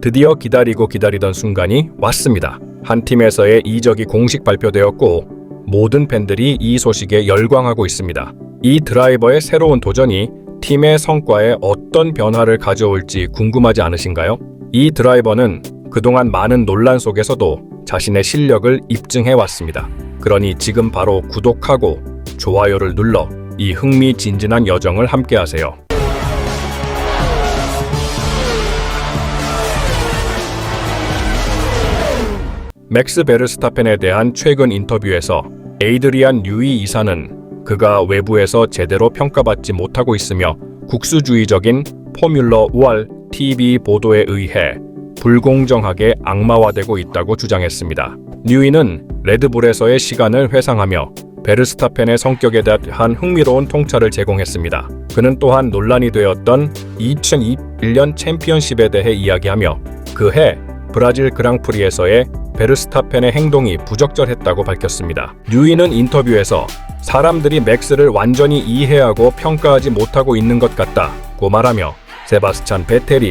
드디어 기다리고 기다리던 순간이 왔습니다. 한 팀에서의 이적이 공식 발표되었고 모든 팬들이 이 소식에 열광하고 있습니다. 이 드라이버의 새로운 도전이 팀의 성과에 어떤 변화를 가져올지 궁금하지 않으신가요? 이 드라이버는 그동안 많은 논란 속에서도 자신의 실력을 입증해 왔습니다. 그러니 지금 바로 구독하고 좋아요를 눌러 이 흥미진진한 여정을 함께하세요. 맥스 베르스타펜에 대한 최근 인터뷰에서 에이드리안 뉴이 이사는 그가 외부에서 제대로 평가받지 못하고 있으며 국수주의적인 포뮬러 5월 TV 보도에 의해 불공정하게 악마화되고 있다고 주장했습니다. 뉴이는 레드불에서의 시간을 회상하며 베르스타펜의 성격에 대한 흥미로운 통찰을 제공했습니다. 그는 또한 논란이 되었던 2021년 챔피언십에 대해 이야기하며 그해 브라질 그랑프리에서의 베르스타펜의 행동이 부적절했다고 밝혔습니다. 뉴이는 인터뷰에서 사람들이 맥스를 완전히 이해하고 평가하지 못하고 있는 것 같다고 말하며 세바스찬 베텔이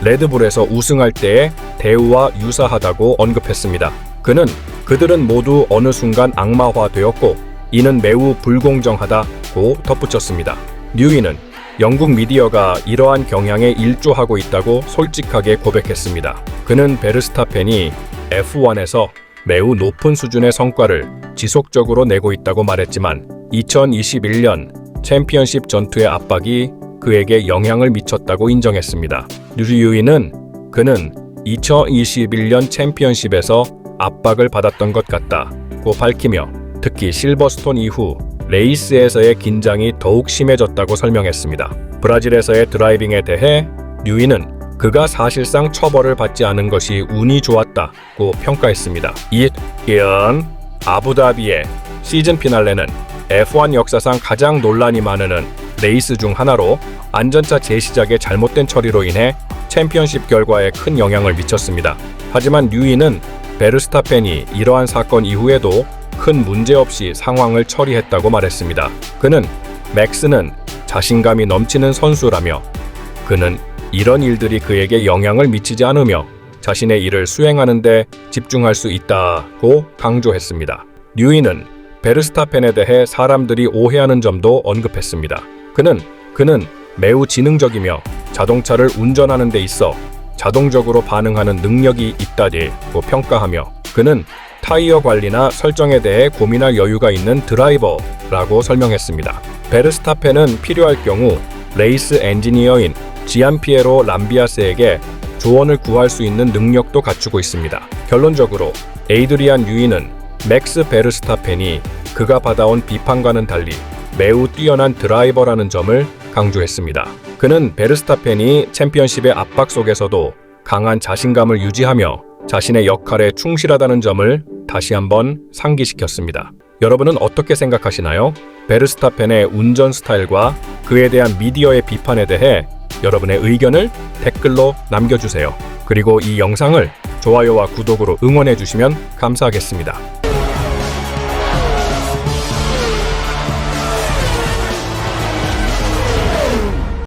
레드불에서 우승할 때의 대우와 유사하다고 언급했습니다. 그는 그들은 모두 어느 순간 악마화되었고 이는 매우 불공정하다고 덧붙였습니다. 뉴이는 영국 미디어가 이러한 경향에 일조하고 있다고 솔직하게 고백했습니다. 그는 베르스타펜이 F1에서 매우 높은 수준의 성과를 지속적으로 내고 있다고 말했지만 2021년 챔피언십 전투의 압박이 그에게 영향을 미쳤다고 인정했습니다. 뉴리유이는 그는 2021년 챔피언십에서 압박을 받았던 것 같다고 밝히며 특히 실버스톤 이후 레이스에서의 긴장이 더욱 심해졌다고 설명했습니다. 브라질에서의 드라이빙에 대해 뉴이는 그가 사실상 처벌을 받지 않은 것이 운이 좋았다고 평가했습니다. 이은 아부다비의 시즌 피날레는 F1 역사상 가장 논란이 많은 레이스 중 하나로 안전차 재시작의 잘못된 처리로 인해 챔피언십 결과에 큰 영향을 미쳤습니다. 하지만 뉴이는 베르스타펜이 이러한 사건 이후에도 큰 문제 없이 상황을 처리했다고 말했습니다. 그는 맥스는 자신감이 넘치는 선수라며 그는 이런 일들이 그에게 영향을 미치지 않으며 자신의 일을 수행하는데 집중할 수 있다고 강조했습니다. 뉴이는 베르스타펜에 대해 사람들이 오해하는 점도 언급했습니다. 그는 그는 매우 지능적이며 자동차를 운전하는 데 있어 자동적으로 반응하는 능력이 있다고 평가하며 그는 타이어 관리나 설정에 대해 고민할 여유가 있는 드라이버라고 설명했습니다. 베르스타펜은 필요할 경우 레이스 엔지니어인 지안피에로 람비아스에게 조언을 구할 수 있는 능력도 갖추고 있습니다. 결론적으로 에이드리안 유이는 맥스 베르스타펜이 그가 받아온 비판과는 달리 매우 뛰어난 드라이버라는 점을 강조했습니다. 그는 베르스타펜이 챔피언십의 압박 속에서도 강한 자신감을 유지하며 자신의 역할에 충실하다는 점을 다시 한번 상기시켰습니다. 여러분은 어떻게 생각하시나요? 베르스타펜의 운전 스타일과 그에 대한 미디어의 비판에 대해 여러분의 의견을 댓글로 남겨주세요. 그리고 이 영상을 좋아요와 구독으로 응원해 주시면 감사하겠습니다.